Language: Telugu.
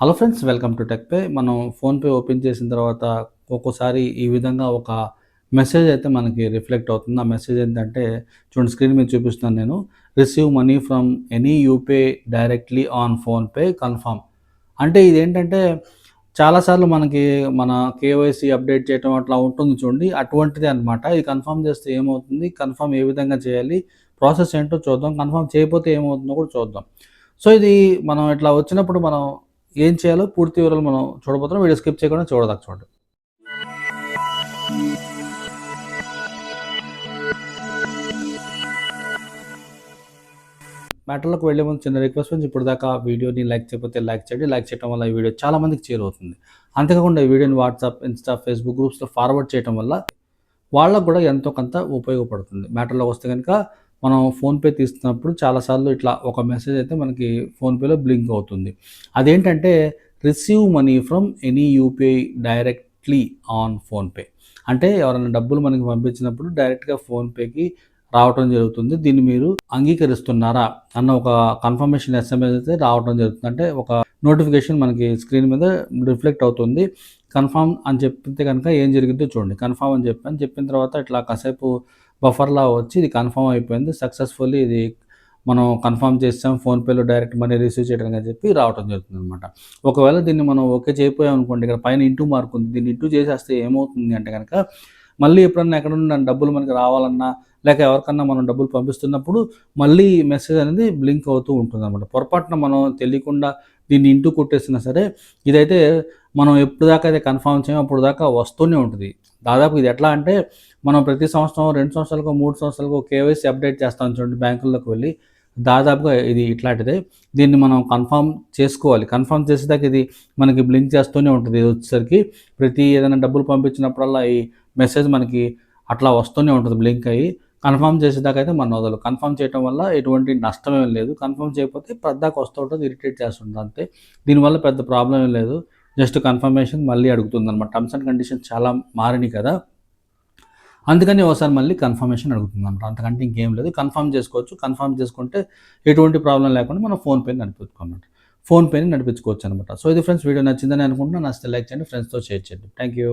Hello friends welcome to Techpe మనం ఫోన్పే ఓపెన్ చేసిన తర్వాత ఒక్కోసారి ఈ విధంగా ఒక మెసేజ్ అయితే మనకి రిఫ్లెక్ట్ అవుతుంది. ఆ మెసేజ్ ఏంటంటే చూడండి స్క్రీన్ మీద చూపిస్తున్నాను నేను. Receive money from any UPI directly on PhonePe confirm అంటే ఇదేంటంటే చాలాసార్లు మనకి మన కేవైసీ అప్డేట్ చేయడం అట్లా ఉంటుంది చూడండి. అటువంటిది అనమాట ఇది కన్ఫర్మ్ చేస్తే ఏమవుతుంది? కన్ఫర్మ్ ఏ విధంగా చేయాలి? ప్రాసెస్ ఏంటో చూద్దాం. కన్ఫర్మ్ చేయకపోతే ఏమవుతుందో కూడా చూద్దాం. సో ఇది మనం ఇట్లా వచ్చినప్పుడు మనం ఏం చేయాలో పూర్తి వివరాలు మనం చూడబోతున్నాం. వీడియో స్కిప్ చేయకుండా చూడదాకా చూడండి. మ్యాటర్లోకి వెళ్ళే ముందు చిన్న రిక్వెస్ట్ నుంచి ఇప్పుడు దాకా వీడియోని లైక్ చేయకపోతే లైక్ చేయండి. లైక్ చేయడం వల్ల ఈ వీడియో చాలా మందికి చేరువవుతుంది. అంతేకాకుండా ఈ వీడియోని వాట్సాప్ ఇన్స్టా ఫేస్బుక్ గ్రూప్స్లో ఫార్వర్డ్ చేయడం వల్ల వాళ్ళకు కూడా ఎంతో కొంత ఉపయోగపడుతుంది. మ్యాటర్లోకి వస్తే కనుక మనం ఫోన్పే తీస్తున్నప్పుడు చాలాసార్లు ఇట్లా ఒక మెసేజ్ అయితే మనకి ఫోన్పేలో బ్లింక్ అవుతుంది. అదేంటంటే receive money from any UPI directly on PhonePe అంటే ఎవరైనా డబ్బులు మనకి పంపించినప్పుడు డైరెక్ట్గా ఫోన్పేకి రావటం జరుగుతుంది. దీన్ని మీరు అంగీకరిస్తున్నారా అన్న ఒక కన్ఫర్మేషన్ ఎస్ఎంఎస్ అయితే రావటం జరుగుతుంది. అంటే ఒక నోటిఫికేషన్ మనకి స్క్రీన్ మీద రిఫ్లెక్ట్ అవుతుంది. కన్ఫామ్ అని చెప్తే కనుక ఏం జరిగిందో చూడండి. కన్ఫామ్ అని చెప్పాను. చెప్పిన తర్వాత ఇట్లా కాసేపు బఫర్లా వచ్చి ఇది కన్ఫర్మ్ అయిపోయింది. సక్సెస్ఫుల్లీ ఇది మనం కన్ఫర్మ్ చేస్తాం ఫోన్పేలో డైరెక్ట్ మనీ రిసీవ్ చేయడానికి అని చెప్పి రావడం జరుగుతుంది అనమాట ఒకవేళ దీన్ని మనం ఓకే చేయకపోయాం అనుకోండి ఇక్కడ పైన ఇంటూ మార్క్ ఉంది. దీన్ని ఇంటూ చేసేస్తే ఏమవుతుంది అంటే కనుక మళ్ళీ ఎప్పుడన్నా ఎక్కడ ఉన్న డబ్బులు మనకి రావాలన్నా లేక ఎవరికన్నా మనం డబ్బులు పంపిస్తున్నప్పుడు మళ్ళీ మెసేజ్ అనేది బ్లింక్ అవుతూ ఉంటుంది అనమాట పొరపాటున మనం తెలియకుండా దీన్ని ఇంటూ కొట్టేసినా సరే ఇదైతే మనం ఎప్పుడు దాకా అయితే కన్ఫర్మ్ చేయం అప్పుడు దాకా వస్తూనే ఉంటుంది. దాదాపు ఇది ఎట్లా అంటే మనం ప్రతి సంవత్సరం రెండు సంవత్సరాలకు మూడు సంవత్సరాలకు కేవైసీ అప్డేట్ చేస్తాం చూడండి బ్యాంకుల్లోకి వెళ్ళి. దాదాపుగా ఇది ఇట్లాంటిదే. దీన్ని మనం కన్ఫర్మ్ చేసుకోవాలి. కన్ఫర్మ్ చేసేదాకా ఇది మనకి బ్లింక్ చేస్తూనే ఉంటుంది. ఇది వచ్చేసరికి ప్రతి ఏదైనా డబ్బులు పంపించినప్పుడల్లా ఈ మెసేజ్ మనకి అట్లా వస్తూనే ఉంటుంది బ్లింక్ అయ్యి. కన్ఫర్మ్ చేసేదాకా అయితే మన వదలు. కన్ఫర్మ్ చేయడం వల్ల ఎటువంటి నష్టం ఏం లేదు. కన్ఫర్మ్ చేయకపోతే పెద్దకు వస్తూ ఉంటుంది ఇరిటేట్ చేస్తుంటుంది అంతే. దీనివల్ల పెద్ద ప్రాబ్లం ఏం లేదు. జస్ట్ కన్ఫర్మేషన్ మళ్ళీ అడుగుతుంది అనమాట టర్మ్స్ అండ్ కండిషన్స్ చాలా మారినాయి కదా. అందుకని ఒకసారి మళ్ళీ కన్ఫర్మేషన్ అడుగుతుంది అనమాట అంతకంటే ఇంకేం లేదు. కన్ఫర్మ్ చేసుకోవచ్చు. కన్ఫర్మ్ చేసుకుంటే ఎటువంటి ప్రాబ్లం లేకుండా మనం ఫోన్పేని నడిపించుకోమాట ఫోన్పేని నడిపించుకోవచ్చు అనమాట సో ఇది ఫ్రెండ్స్ వీడియో నచ్చిందని అనుకుంటున్నా. నచ్చితే లైక్ చేయండి ఫ్రెండ్స్తో షేర్ చేయండి. Thank you